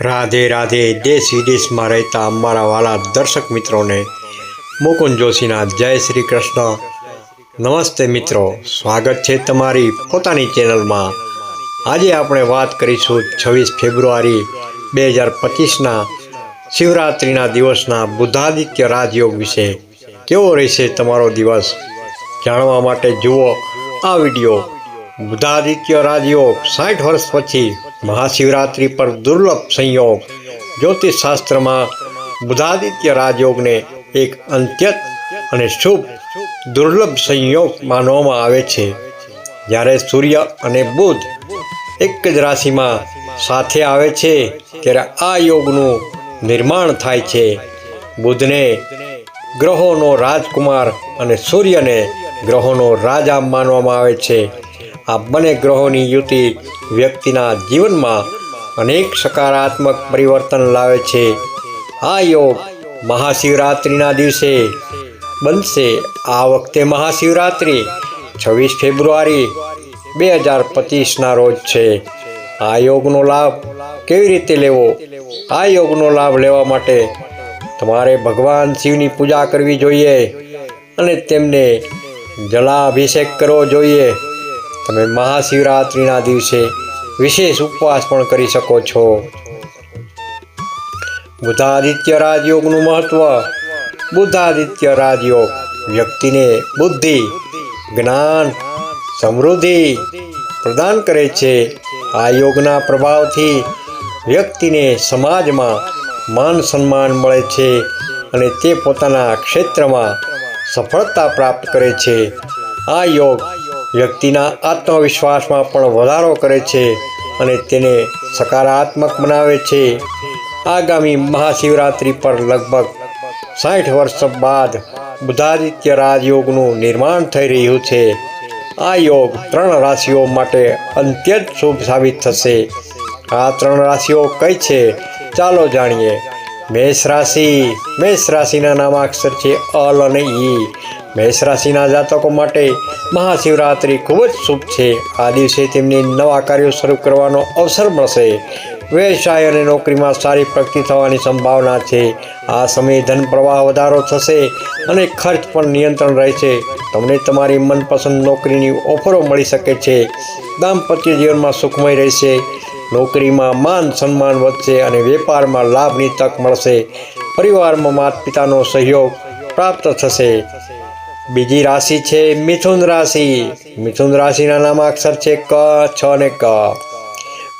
રાધે રાધે દેશ વિદેશમાં રહેતા અમારા વાલા દર્શક મિત્રોને, મુકુંદ જોશીના જય શ્રી કૃષ્ણ. નમસ્તે મિત્રો, સ્વાગત છે તમારી પોતાની ચેનલમાં. આજે આપણે વાત કરીશું છવ્વીસ ફેબ્રુઆરી બે હજાર પચીસના શિવરાત્રિના દિવસના બુદ્ધાદિત્ય રાજયોગ વિશે. કેવો રહેશે તમારો દિવસ? જાણવા માટે જુઓ આ વીડિયો. બુદ્ધાદિત્ય રાજયોગ સાઠ વર્ષ પછી મહાશિવરાત્રિ પર દુર્લભ સંયોગ જ્યોતિષશાસ્ત્રમાં બુદ્ધાદિત્ય રાજયોગને એક અંત્યત અને શુભ દુર્લભ સંયોગ માનવામાં આવે છે. જ્યારે સૂર્ય અને બુધ એક જ રાશિમાં સાથે આવે છે, ત્યારે આ યોગનું નિર્માણ થાય છે. બુધને ગ્રહોનો રાજકુમાર અને સૂર્યને ગ્રહોનો રાજા માનવામાં આવે છે. આ બંને ગ્રહોની યુતિ વ્યક્તિના જીવનમાં અનેક સકારાત્મક પરિવર્તન લાવે છે. આ યોગ મહાશિવરાત્રિના દિવસે બનશે. આ વખતે મહાશિવરાત્રિ છવ્વીસ ફેબ્રુઆરી બે હજાર પચીસના રોજ છે. આ યોગનો લાભ કેવી રીતે લેવો? આ યોગનો લાભ લેવા માટે તમારે ભગવાન શિવની પૂજા કરવી જોઈએ અને તેમને જલાભિષેક કરવો જોઈએ. તમે મહાશિવરાત્રિના દિવસે વિશેષ ઉપવાસ પણ કરી શકો છો. બુદ્ધાદિત્ય રાજયોગનું મહત્વ. બુદ્ધાદિત્ય રાજયોગ વ્યક્તિને બુદ્ધિ, જ્ઞાન, સમૃદ્ધિ પ્રદાન કરે છે. આ યોગના પ્રભાવથી વ્યક્તિને સમાજમાં માન સન્માન મળે છે અને તે પોતાના ક્ષેત્રમાં સફળતા પ્રાપ્ત કરે છે. આ યોગ વ્યક્તિના આત્મવિશ્વાસમાં પણ વધારો કરે છે અને તેને સકારાત્મક બનાવે છે. આગામી મહાશિવરાત્રિ પર લગભગ સાઠ વર્ષ બાદ બુદ્ધાદિત્ય રાજયોગનું નિર્માણ થઈ રહ્યું છે. આ યોગ ત્રણ રાશિઓ માટે અત્યંત શુભ સાબિત થશે. આ ત્રણ રાશિઓ કઈ છે? ચાલો જાણીએ. મેષ રાશિ. મેષ રાશિના નામાક્ષર છે અલ અને ઈ. મેષ રાશિના જાતકો માટે મહાશિવરાત્રિ ખૂબ જ શુભ છે. આ દિવસે તેમને નવા કાર્યો શરૂ કરવાનો અવસર મળશે. વ્યવસાય અને નોકરીમાં સારી પ્રગતિ થવાની સંભાવના છે. આ સમયે ધન પ્રવાહ વધારો થશે અને ખર્ચ પણ નિયંત્રણ રહેશે. તમને તમારી મનપસંદ નોકરીની ઓફરો મળી શકે છે. દાંપત્ય જીવનમાં સુખમય રહેશે. નોકરીમાં માન સન્માન વધશે અને વેપારમાં લાભની તક મળશે. પરિવારમાં માતા પિતાનો સહયોગ પ્રાપ્ત થશે. બીજી રાશિ છે મિથુન રાશિ. મિથુન રાશિના નામાક્ષર છે ક, છ અને ક.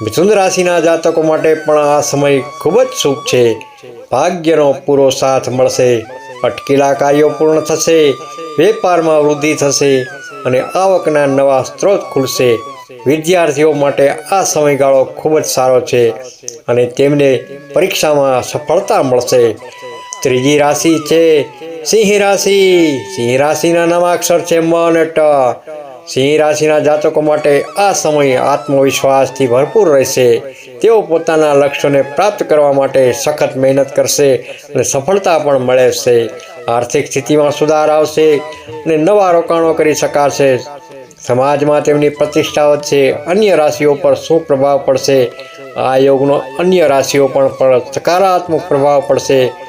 મિથુન રાશિના જાતકો માટે પણ આ સમય ખૂબ જ શુભ છે. ભાગ્યનો પૂરો સાથ મળશે. અટકેલા કાર્યો પૂર્ણ થશે. વેપારમાં વૃદ્ધિ થશે અને આવકના નવા સ્ત્રોત ખુલશે. વિદ્યાર્થીઓ માટે આ સમયગાળો ખૂબ જ સારો છે અને તેમને પરીક્ષામાં સફળતા મળશે. ત્રીજી રાશિ છે સિંહ રાશિ સિંહ રાશિના નામાક્ષર છે મ ટ. સિંહ રાશિના જાતકો માટે આ સમય આત્મવિશ્વાસથી ભરપૂર રહેશે. તેઓ પોતાના લક્ષ્યોને પ્રાપ્ત કરવા માટે સખત મહેનત કરશે અને સફળતા પણ મળશે. આર્થિક સ્થિતિમાં સુધાર આવશે અને નવા રોકાણો કરી શકાશે. સમાજમાં તેમની પ્રતિષ્ઠા વધશે. અન્ય રાશિઓ પર શું પ્રભાવ પડશે? આ યોગનો અન્ય રાશિઓ પણ સકારાત્મક પ્રભાવ પડશે.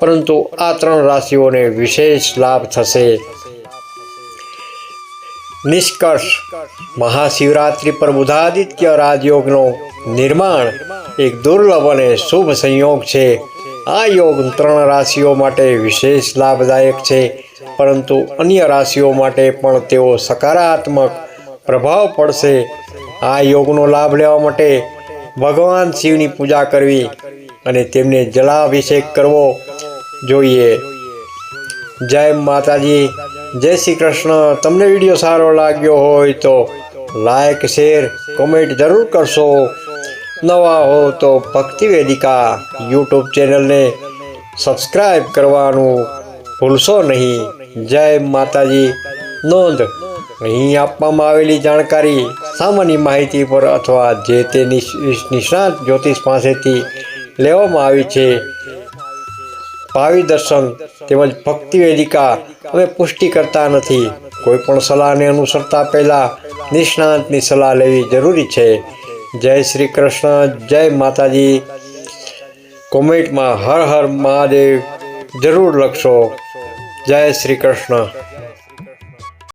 પરંતુ આ ત્રણ રાશિઓને વિશેષ લાભ થશે. નિષ્કર્ષ. મહાશિવરાત્રિ પર બુધાદિત્ય રાજયોગનું નિર્માણ એક દુર્લભ અને શુભ સંયોગ છે. આ યોગ ત્રણ રાશિઓ માટે વિશેષ લાભદાયક છે, પરંતુ અન્ય રાશિઓ માટે પણ તેઓ સકારાત્મક પ્રભાવ પડશે. આ યોગનો લાભ લેવા માટે ભગવાન શિવની પૂજા કરવી અને તેમને જલાભિષેક કરવો જોઈએ. જય માતાજી. જય શ્રી કૃષ્ણ. તમને વીડિયો સારો લાગ્યો હોય તો લાઈક, શેર, કોમેન્ટ જરૂર કરશો. નવા હો તો ભક્તિ વેદિકા યુટ્યુબ ચેનલને સબસ્ક્રાઈબ કરવાનું ભૂલશો નહીં. જય માતાજી. નોંધ, અહીં આપવામાં આવેલી જાણકારી, સામાન્ય માહિતી પર અથવા જે તે નિષ્- નિષ્ણાત જ્યોતિષ પાસેથી લેવામાં આવી છે. ભાવિ દર્શન તેમજ ભક્તિ વેદિકા અમે પુષ્ટિ કરતા નથી. કોઈ પણ સલાહને અનુસરતા પહેલાં નિષ્ણાંતની સલાહ લેવી જરૂરી છે. જય શ્રી કૃષ્ણ, જય માતાજી. કોમેન્ટમાં હર હર મહાદેવ જરૂર લખશો. જય શ્રી કૃષ્ણ.